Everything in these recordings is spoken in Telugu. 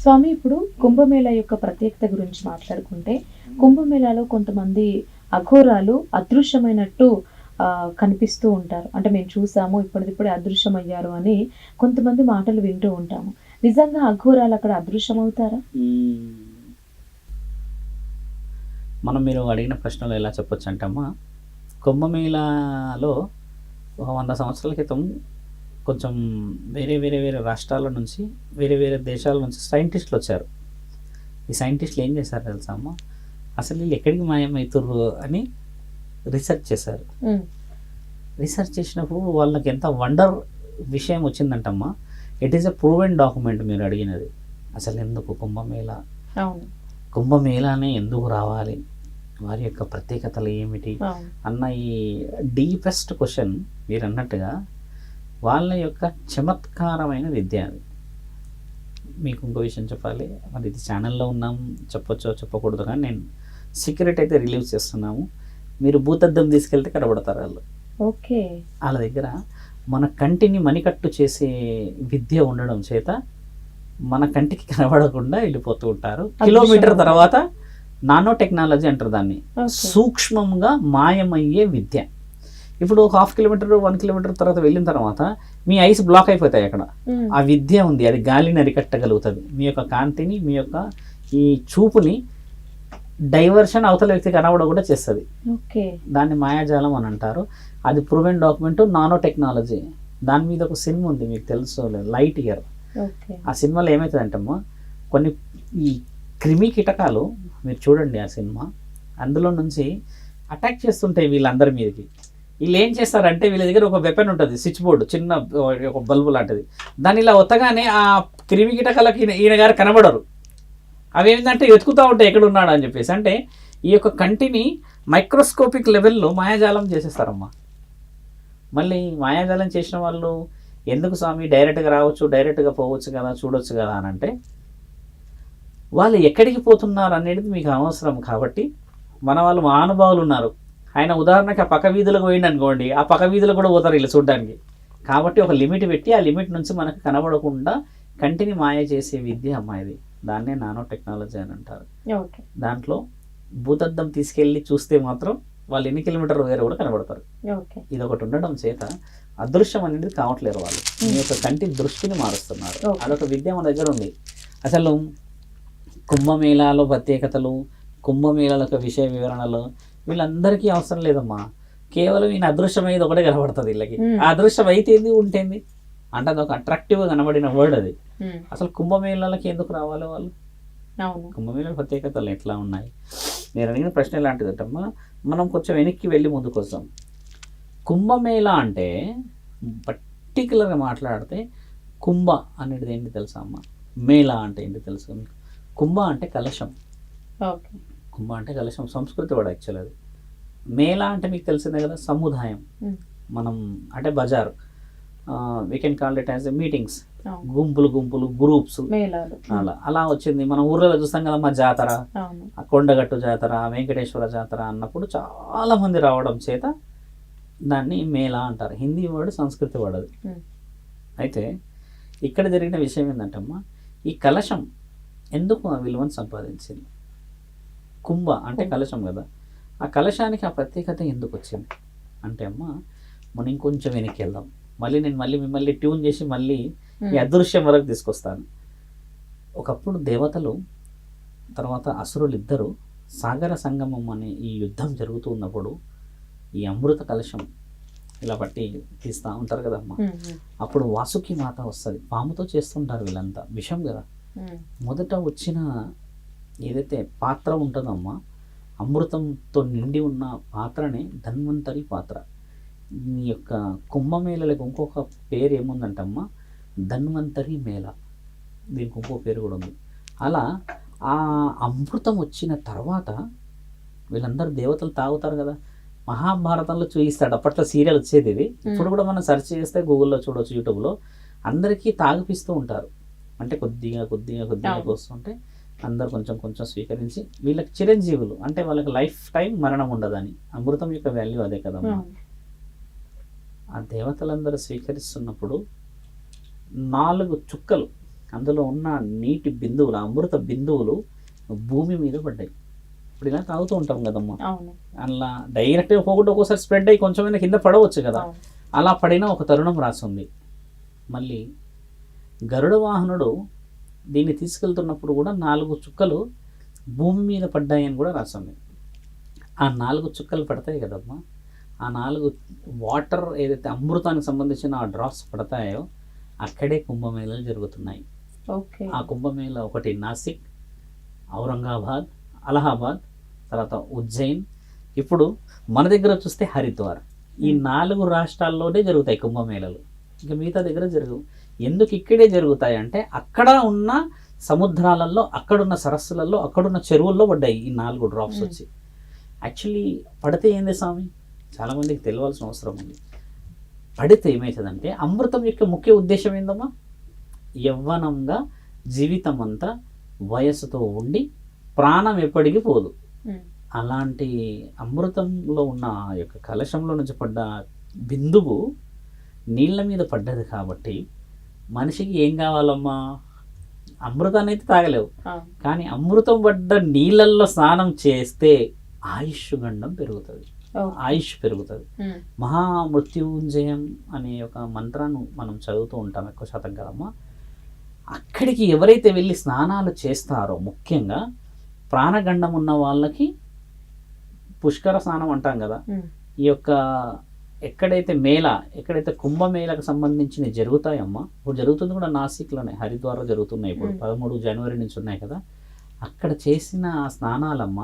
స్వామి ఇప్పుడు కుంభమేళ యొక్క ప్రత్యేకత గురించి మాట్లాడుకుంటే కుంభమేళాలో కొంతమంది అఘోరాలు అదృశ్యమైనట్టు కనిపిస్తూ ఉంటారు. అంటే మేము చూసాము ఇప్పటిదిప్పుడే అదృశ్యమయ్యారు అని కొంతమంది మాటలు వింటూ ఉంటాము. నిజంగా అఘోరాలు అక్కడ అదృశ్యమవుతారా? మనం మీరు అడిగిన ప్రశ్నలు ఎలా చెప్పొచ్చు అంటమ్మా? కుంభమేళాలో వంద సంవత్సరాల క్రితం కొంచెం వేరే వేరే వేరే రాష్ట్రాల నుంచి వేరే వేరే దేశాల నుంచి సైంటిస్టులు వచ్చారు. ఈ సైంటిస్టులు ఏం చేశారు తెలుసా అమ్మ? అసలు వీళ్ళు ఎక్కడికి మాయమవుతుర్రు అని రీసెర్చ్ చేశారు. రీసెర్చ్ చేసినప్పుడు వాళ్ళకి ఎంత వండర్ విషయం వచ్చిందంటమ్మా. It is a proven document మీరు అడిగినది. అసలు ఎందుకు కుంభమేళ? కుంభమేళానే ఎందుకు రావాలి? వారి యొక్క ప్రత్యేకతలు ఏమిటి? అన్న ఈ డీపెస్ట్ క్వశ్చన్ మీరు అన్నట్టుగా వాళ్ళ యొక్క చమత్కారమైన విద్య అది. మీకు ఇంకో విషయం చెప్పాలి. మరి ఇది ఛానల్లో ఉన్నాం చెప్పొచ్చో చెప్పకూడదు కానీ నేను సీక్రెట్ అయితే రిలీవ్ చేస్తున్నాము. మీరు భూతద్దం తీసుకెళ్తే కనబడతారు వాళ్ళు. ఓకే. వాళ్ళ దగ్గర మన కంటిని మణికట్టు చేసే విద్య ఉండడం చేత మన కంటికి కనబడకుండా వెళ్ళిపోతూ ఉంటారు. కిలోమీటర్ తర్వాత నానో టెక్నాలజీ అంటారు దాన్ని. సూక్ష్మంగా మాయమయ్యే విద్య. ఇప్పుడు హాఫ్ కిలోమీటర్ వన్ కిలోమీటర్ తర్వాత వెళ్ళిన తర్వాత మీ ఐస్ బ్లాక్ అయిపోతాయి అక్కడ. ఆ విద్య ఉంది అది గాలిని అరికట్టగలుగుతుంది. మీ యొక్క కాంతిని మీ యొక్క ఈ చూపుని డైవర్షన్ అవతల వ్యక్తి కనబడకుండా చేస్తుంది. ఓకే. దాన్ని మాయాజాలం అని అంటారు. అది ప్రూవెన్ డాక్యుమెంట్ నానో టెక్నాలజీ. దాని మీద ఒక సినిమా ఉంది మీకు తెలుసు లైట్ ఇయర్. ఆ సినిమాలో ఏమవుతుందంటమ్మా కొన్ని ఈ క్రిమి కీటకాలు మీరు చూడండి ఆ సినిమా అందులో నుంచి అటాక్ చేస్తుంటాయి వీళ్ళందరి మీదకి. వీళ్ళు ఏం చేస్తారంటే వీళ్ళ దగ్గర ఒక వెపన్ ఉంటుంది స్విచ్ బోర్డు చిన్న ఒక బల్బు లాంటిది. దాన్ని ఇలా ఒత్తగానే ఆ క్రిమి కీటకాలకి ఈయన- గారు కనబడరు. అవి ఏంటంటే వెతుకుతూ ఉంటాయి ఎక్కడ ఉన్నాడు అని చెప్పేసి. అంటే ఈ యొక్క కంటిని మైక్రోస్కోపిక్ లెవెల్లో మాయాజాలం చేసేస్తారమ్మా. మళ్ళీ మాయాజాలం చేసిన వాళ్ళు ఎందుకు స్వామి డైరెక్ట్గా రావచ్చు డైరెక్ట్గా పోవచ్చు కదా చూడొచ్చు కదా అని అంటే వాళ్ళు ఎక్కడికి పోతున్నారు అనేది మీకు అనవసరం కాబట్టి మన వాళ్ళు మహానుభావులు ఉన్నారు. ఆయన ఉదాహరణకి ఆ పక్క వీధులకు పోయింది అనుకోండి ఆ పక్క వీధులు కూడా పోతారు ఇలా చూడడానికి. కాబట్టి ఒక లిమిట్ పెట్టి ఆ లిమిట్ నుంచి మనకు కనబడకుండా కంటిని మాయ చేసే విద్య అమ్మాయిది దాన్నే నానో టెక్నాలజీ అని అంటారు. ఓకే. దాంట్లో భూతద్దం తీసుకెళ్ళి చూస్తే మాత్రం వాళ్ళు ఎన్ని కిలోమీటర్లు వేరే కూడా కనబడతారు. ఇది ఒకటి ఉండడం చేత అదృశ్యం అనేది కావట్లేరు వాళ్ళు మీ యొక్క కంటి దృష్టిని మారుస్తున్నారు. అదొక విద్య మన దగ్గర ఉంది. అసలు కుంభమేళాలో ప్రత్యేకతలు కుంభమేళాల యొక్క విషయ వివరణలు వీళ్ళందరికీ అవసరం లేదమ్మా. కేవలం ఈయన అదృశ్యమైంది ఒకటే కనబడుతుంది వీళ్ళకి. ఆ అదృశ్యం అయితే ఏంది ఉంటేంది అంటే అదొక అట్రాక్టివ్గా కనబడిన వర్డ్ అది. అసలు కుంభమేళాలకి ఎందుకు రావాలి వాళ్ళు? కుంభమేళ ప్రత్యేకతలు ఎట్లా ఉన్నాయి? నేను అడిగిన ప్రశ్న ఎలాంటిదంటమ్మా మనం కొంచెం వెనక్కి వెళ్ళి ముందుకు వస్తాం కుంభమేళ అంటే పర్టికులర్గా మాట్లాడితే కుంభ అనేది ఏంటి తెలుసా అమ్మ? మేళ అంటే ఏంటి తెలుసు కుంభ అంటే కలశం. ఓకే. కుంభ అంటే కలశం సంస్కృతి కూడా యాక్చువల్ అది. మేళ అంటే మీకు తెలిసిందే కదా సముదాయం. మనం అంటే Bazar. We can call it as meetings గుంపులు గుంపులు గ్రూప్స్ అలా అలా వచ్చింది. మనం ఊర్లలో చూస్తాం కదా మా జాతర. కొండగట్టు జాతర వెంకటేశ్వర జాతర అన్నప్పుడు చాలా మంది రావడం చేత దాన్ని మేళ అంటారు. హిందీ వర్డ్ సంస్కృతి ఉమ్, అయితే ఇక్కడ జరిగిన విషయం ఏంటంటమ్మా ఈ కలశం ఎందుకు ఆ విలువను సంపాదించింది? కుంభ అంటే కలశం కదా. ఆ కలశానికి ఆ ప్రత్యేకత ఎందుకు వచ్చింది? అంటే అమ్మ మనం ఇంకొంచెం వెనక్కి వెళ్దాం. మళ్ళీ నేను మళ్ళీ మిమ్మల్ని ట్యూన్ చేసి మళ్ళీ ఈ అదృశ్యం వరకు తీసుకొస్తాను. ఒకప్పుడు దేవతలు తర్వాత అసురులు ఇద్దరు సాగర సంగమం అనే ఈ యుద్ధం జరుగుతూ ఉన్నప్పుడు ఈ అమృత కలశం ఇలా పట్టి తీస్తూ ఉంటారు కదమ్మా అప్పుడు వాసుకి మాత వస్తుంది. పాముతో చేస్తుంటారు వీళ్ళంతా. విషం కదా. మొదట వచ్చిన ఏదైతే పాత్ర ఉంటుందమ్మా అమృతంతో నిండి ఉన్న పాత్రనే ధన్వంతరి పాత్ర. ఈ యొక్క కుంభమేళలకు ఇంకొక పేరు ఏముందంటమ్మా? ధన్వంతరి మేళ. దీనికి ఇంకో పేరు కూడా ఉంది. అలా ఆ అమృతం వచ్చిన తర్వాత వీళ్ళందరూ దేవతలు తాగుతారు కదా. మహాభారతంలో చూపిస్తాడు. అప్పట్లో సీరియల్ వచ్చేది ఇది. ఇప్పుడు కూడా మనం సెర్చ్ చేస్తే గూగుల్లో చూడొచ్చు యూట్యూబ్లో. అందరికీ తాగిపిస్తూ ఉంటారు. అంటే కొద్దిగా కొద్దిగా కొద్దిగా అవును. అందరు కొంచెం కొంచెం స్వీకరించి వీళ్ళకి చిరంజీవులు అంటే వాళ్ళకి లైఫ్ టైం మరణం ఉండదని. అమృతం యొక్క వాల్యూ అదే కదమ్మా. ఆ దేవతలందరూ స్వీకరిస్తున్నప్పుడు నాలుగు చుక్కలు అందులో ఉన్న నీటి బిందువులు అమృత బిందువులు భూమి మీద పడ్డాయి. ఇప్పుడు ఇలా తాగుతూ ఉంటాం కదమ్మా. అలా డైరెక్ట్గా పోకుండా ఒక్కోసారి స్ప్రెడ్ అయ్యి కొంచెమైనా కింద పడవచ్చు కదా. అలా పడిన ఒక తరుణం రాసింది. మళ్ళీ గరుడ వాహనుడు దీన్ని తీసుకెళ్తున్నప్పుడు కూడా నాలుగు చుక్కలు భూమి మీద పడ్డాయని కూడా రాసింది ఆ నాలుగు చుక్కలు పడతాయి కదమ్మా. ఆ నాలుగు వాటర్ ఏదైతే అమృతానికి సంబంధించిన ఆ డ్రాప్స్ పడతాయో అక్కడే కుంభమేళలు జరుగుతున్నాయి. ఓకే. ఆ కుంభమేళ ఒకటి నాసిక్ ఔరంగాబాద్ అలహాబాద్ తర్వాత ఉజ్జయిన్. ఇప్పుడు మన దగ్గర చూస్తే హరిద్వార్. ఈ నాలుగు రాష్ట్రాల్లోనే జరుగుతాయి కుంభమేళలు. ఇంకా మిగతా దగ్గర జరగవు. ఎందుకు ఇక్కడే జరుగుతాయి అంటే అక్కడ ఉన్న సముద్రాలలో అక్కడున్న సరస్సులలో అక్కడున్న చెరువుల్లో పడ్డాయి ఈ నాలుగు డ్రాప్స్ Hmm. వచ్చి. యాక్చువల్లీ పడితే ఏంది స్వామి? చాలామందికి తెలియాల్సిన అవసరం ఉంది. పడితే ఏమవుతుందంటే అమృతం యొక్క ముఖ్య ఉద్దేశం ఏందమ్మా? యవ్వనంగా జీవితం అంతా వయస్సుతో ఉండి ప్రాణం ఎప్పటికీ పోదు. ఉమ్, అలాంటి అమృతంలో ఉన్న ఆ యొక్క కలశంలో నుంచి పడ్డ బిందువు నీళ్ళ మీద పడ్డది కాబట్టి మనిషికి ఏం కావాలమ్మా? అమృతాన్ని అయితే తాగలేవు. కానీ అమృతం పడ్డ నీళ్ళల్లో స్నానం చేస్తే ఆయుష్ గండం పెరుగుతుంది. ఆయుష్ పెరుగుతుంది. మహామృత్యుంజయం అనే ఒక మంత్రాన్ని మనం చదువుతూ ఉంటాం ఎక్కువ శాతం కదమ్మా అక్కడికి ఎవరైతే వెళ్ళి స్నానాలు చేస్తారో ముఖ్యంగా ప్రాణగండం ఉన్న వాళ్ళకి పుష్కర స్నానం అంటాం కదా. ఈ యొక్క ఎక్కడైతే మేళ ఎక్కడైతే కుంభమేళకు సంబంధించినవి జరుగుతాయమ్మా ఇప్పుడు జరుగుతుంది కూడా నాసిక్లోనే హరిద్వార్లో జరుగుతున్నాయి ఇప్పుడు. పదమూడు జనవరి నుంచి ఉన్నాయి కదా. అక్కడ చేసిన ఆ స్నానాలమ్మ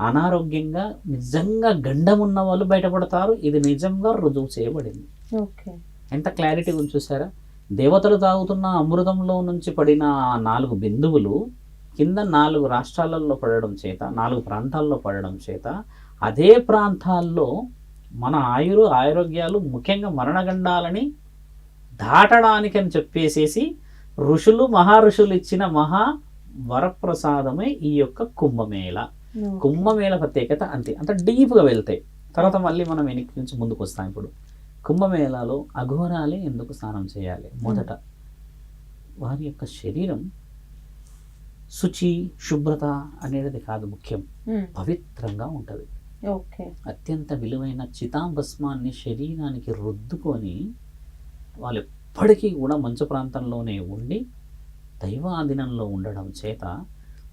అనారోగ్యంగా నిజంగా గండం ఉన్న వాళ్ళు బయటపడతారు ఇది నిజంగా రుజువు చేయబడింది. ఓకే. ఎంత క్లారిటీ గురించి చూసారా? దేవతలు తాగుతున్న అమృతంలో నుంచి పడిన నాలుగు బిందువులు కింద నాలుగు రాష్ట్రాలలో పడడం చేత నాలుగు ప్రాంతాల్లో పడడం చేత అదే ప్రాంతాల్లో మన ఆయురు ఆరోగ్యాలు ముఖ్యంగా మరణగండాలని దాటడానికి అని చెప్పేసేసి ఋషులు మహర్షులు ఇచ్చిన మహా వరప్రసాదమే ఈ యొక్క కుంభమేళ. కుంభమేళ ప్రత్యేకత అంతే. అంత డీప్గా వెళ్తాయి. తర్వాత మళ్ళీ మనం వెనక్కి నుంచి ముందుకు వస్తాం ఇప్పుడు. కుంభమేళాలో అఘోరాలే ఎందుకు స్నానం చేయాలి? మొదట వారి యొక్క శరీరం శుచి శుభ్రత అనేది కాదు ముఖ్యం. పవిత్రంగా ఉంటుంది. అత్యంత విలువైన చితాభస్మాన్ని శరీరానికి రుద్దుకొని వాళ్ళు ఎప్పటికీ కూడా మంచు ప్రాంతంలోనే ఉండి దైవాధీనంలో ఉండడం చేత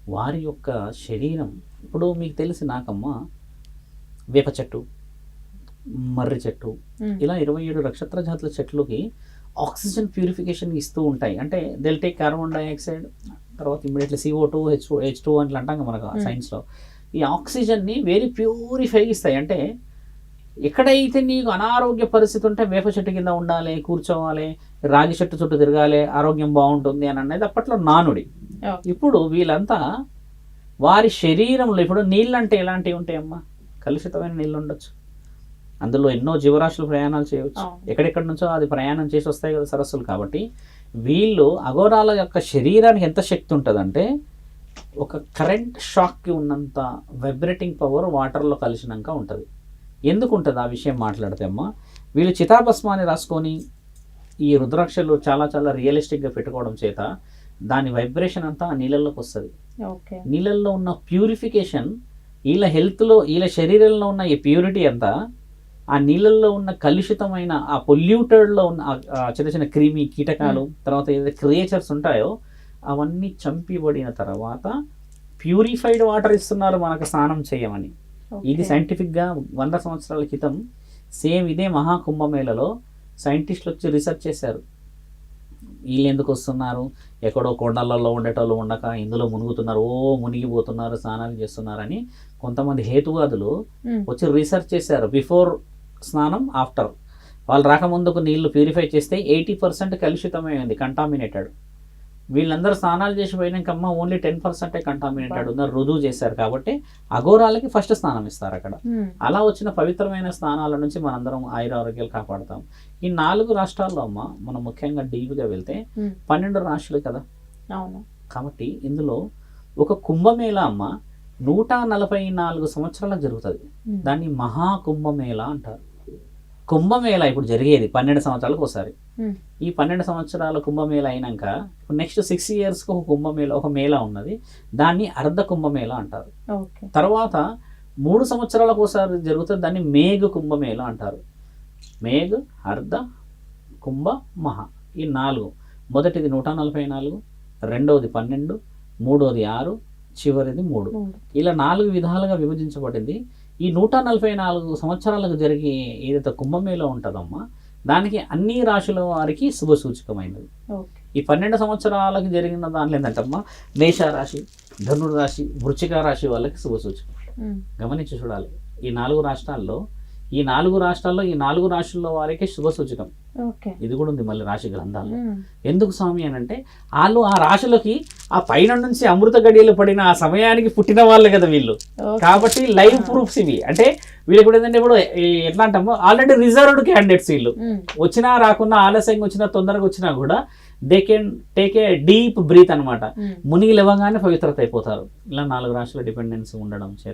వారి యొక్క శరీరం ఇప్పుడు మీకు తెలిసి నాకమ్మ వేప చెట్టు మర్రి చెట్టు ఇలా ఇరవై ఏడు నక్షత్ర జాతుల చెట్లుకి ఆక్సిజన్ ప్యూరిఫికేషన్ ఇస్తూ ఉంటాయి. అంటే దెల్ టేక్ కార్బన్ డైఆక్సైడ్ తర్వాత immediately C O two H H అంటాం మనకు. సైన్స్లో ఈ ఆక్సిజన్ని వెరీ ప్యూరిఫై ఇస్తాయి అంటే ఎక్కడైతే నీకు అనారోగ్య పరిస్థితి ఉంటే వేప చెట్టు కింద ఉండాలి కూర్చోవాలి రాగి చెట్టు చుట్టూ తిరగాలి ఆరోగ్యం బాగుంటుంది అని అనేది అప్పట్లో నానుడి. ఇప్పుడు వీళ్ళంతా వారి శరీరంలో ఇప్పుడు నీళ్ళు అంటే ఎలాంటివి ఉంటాయమ్మా? కలుషితమైన నీళ్ళు ఉండొచ్చు. అందులో ఎన్నో జీవరాశులు ప్రయాణాలు చేయవచ్చు. ఎక్కడెక్కడి నుంచో అది ప్రయాణం చేసి వస్తాయి కదా సరస్సులు కాబట్టి వీళ్ళు అఘోరాల యొక్క శరీరానికి ఎంత శక్తి ఉంటుందంటే ఒక కరెంట్ షాక్కి ఉన్నంత వైబ్రేటింగ్ పవర్ వాటర్లో కలిసినాక ఉంటుంది. ఎందుకు ఉంటుంది ఆ విషయం మాట్లాడితే అమ్మా వీళ్ళు చితాభస్మాన్ని రాసుకొని ఈ రుద్రాక్షలు చాలా చాలా రియలిస్టిక్గా పెట్టుకోవడం చేత దాని వైబ్రేషన్ అంతా ఆ నీళ్ళల్లోకి వస్తుంది. ఓకే. నీళ్ళల్లో ఉన్న ప్యూరిఫికేషన్ వీళ్ళ హెల్త్లో వీళ్ళ శరీరంలో ఉన్న ఈ ప్యూరిటీ అంతా ఆ నీళ్ళల్లో ఉన్న కలుషితమైన ఆ పొల్యూటెడ్లో ఉన్న చిన్న చిన్న క్రిమి కీటకాలు తర్వాత ఏదైతే క్రియేచర్స్ ఉంటాయో అవన్నీ చంపిబడిన తర్వాత ప్యూరిఫైడ్ వాటర్ ఇస్తున్నారు మనకు స్నానం చేయమని. ఇది. సైంటిఫిక్గా వంద సంవత్సరాల క్రితం సేమ్ ఇదే మహాకుంభమేళలో సైంటిస్టులు వచ్చి రీసెర్చ్ చేశారు. వీళ్ళు ఎందుకు వస్తున్నారు? ఎక్కడో కొండలలో ఉండేటోళ్ళు ఉండక ఇందులో మునుగుతున్నారు. ఓ మునిగిపోతున్నారు స్నానాలు చేస్తున్నారని కొంతమంది హేతువాదులు వచ్చి రీసెర్చ్ చేశారు బిఫోర్ స్నానం ఆఫ్టర్. వాళ్ళు రాకముందుకు నీళ్ళు ప్యూరిఫై చేస్తే ఎయిటీ పర్సెంట్ కలుషితమై ఉంది కంటామినేటెడ్ వీళ్ళందరూ స్నానాలు చేసి పోయినాకమ్మ ఓన్లీ టెన్ పర్సెంటే కంటామినేటెడ్ ఉందని రుజువు చేశారు కాబట్టి అఘోరాలకి ఫస్ట్ స్నానం ఇస్తారు అక్కడ. అలా వచ్చిన పవిత్రమైన స్నానాల నుంచి మనందరం ఆయుర ఆరోగ్యాలు కాపాడుతాం. ఈ నాలుగు రాష్ట్రాల్లో అమ్మ మనం ముఖ్యంగా డీప్గా వెళ్తే పన్నెండు రాష్ట్రాలు కదా? అవును. కాబట్టి ఇందులో ఒక కుంభమేళ అమ్మ నూట నలభై నాలుగు సంవత్సరాలకు జరుగుతుంది. దాన్ని మహాకుంభమేళ అంటారు. కుంభమేళ ఇప్పుడు జరిగేది పన్నెండు సంవత్సరాలకు ఒకసారి. ఈ పన్నెండు సంవత్సరాల కుంభమేళ అయినాక నెక్స్ట్ సిక్స్ ఇయర్స్కి ఒక కుంభమేళ ఒక మేళ ఉన్నది. దాన్ని అర్ధ కుంభమేళ అంటారు. తర్వాత మూడు సంవత్సరాలకు ఒకసారి జరుగుతుంది దాన్ని మేఘ కుంభమేళ అంటారు. మేఘ అర్ధ కుంభ మహా. ఈ నాలుగు. మొదటిది నూట నలభై నాలుగు రెండవది పన్నెండు మూడవది ఆరు చివరిది మూడు. ఇలా నాలుగు విధాలుగా విభజించబడింది. ఈ నూట నలభై నాలుగు సంవత్సరాలకు జరిగే ఏదైతే కుంభమేళ ఉంటుందమ్మా దానికి అన్ని రాశుల వారికి శుభ సూచకమైనది ఈ పన్నెండు సంవత్సరాలకు జరిగిన దాంట్లో ఏంటంటమ్మా మేషరాశి ధనుడు రాశి వృచ్చిక రాశి వాళ్ళకి శుభ సూచకం. గమనించి చూడాలి ఈ నాలుగు రాష్ట్రాల్లో ఈ నాలుగు రాష్ట్రాల్లో ఈ నాలుగు రాశుల వారికి శుభ సూచకం. ఇది కూడా ఉంది మళ్ళీ రాశి గ్రంథాల్లో. ఉమ్. ఎందుకు స్వామి అని అంటే వాళ్ళు ఆ రాశులకి ఆ పైన నుంచి అమృత గడియలు పడిన ఆ సమయానికి పుట్టిన వాళ్ళే కదా వీళ్ళు. కాబట్టి లైవ్ ప్రూఫ్స్ ఇవి. అంటే వీళ్ళు కూడా ఏంటంటే ఇప్పుడు ఎట్లా అంటామో ఆల్రెడీ రిజర్వ్డ్ క్యాండిడేట్స్ వీళ్ళు. వచ్చినా రాకున్నా ఆలస్యంగా వచ్చినా తొందరగా వచ్చినా కూడా they can take a deep breath అన్నమాట. ఉమ్. మునిగి లేవగానే పవిత్రత అయిపోతారు. ఇలా నాలుగు రాశుల డిపెండెన్సీ ఉండడం చేత.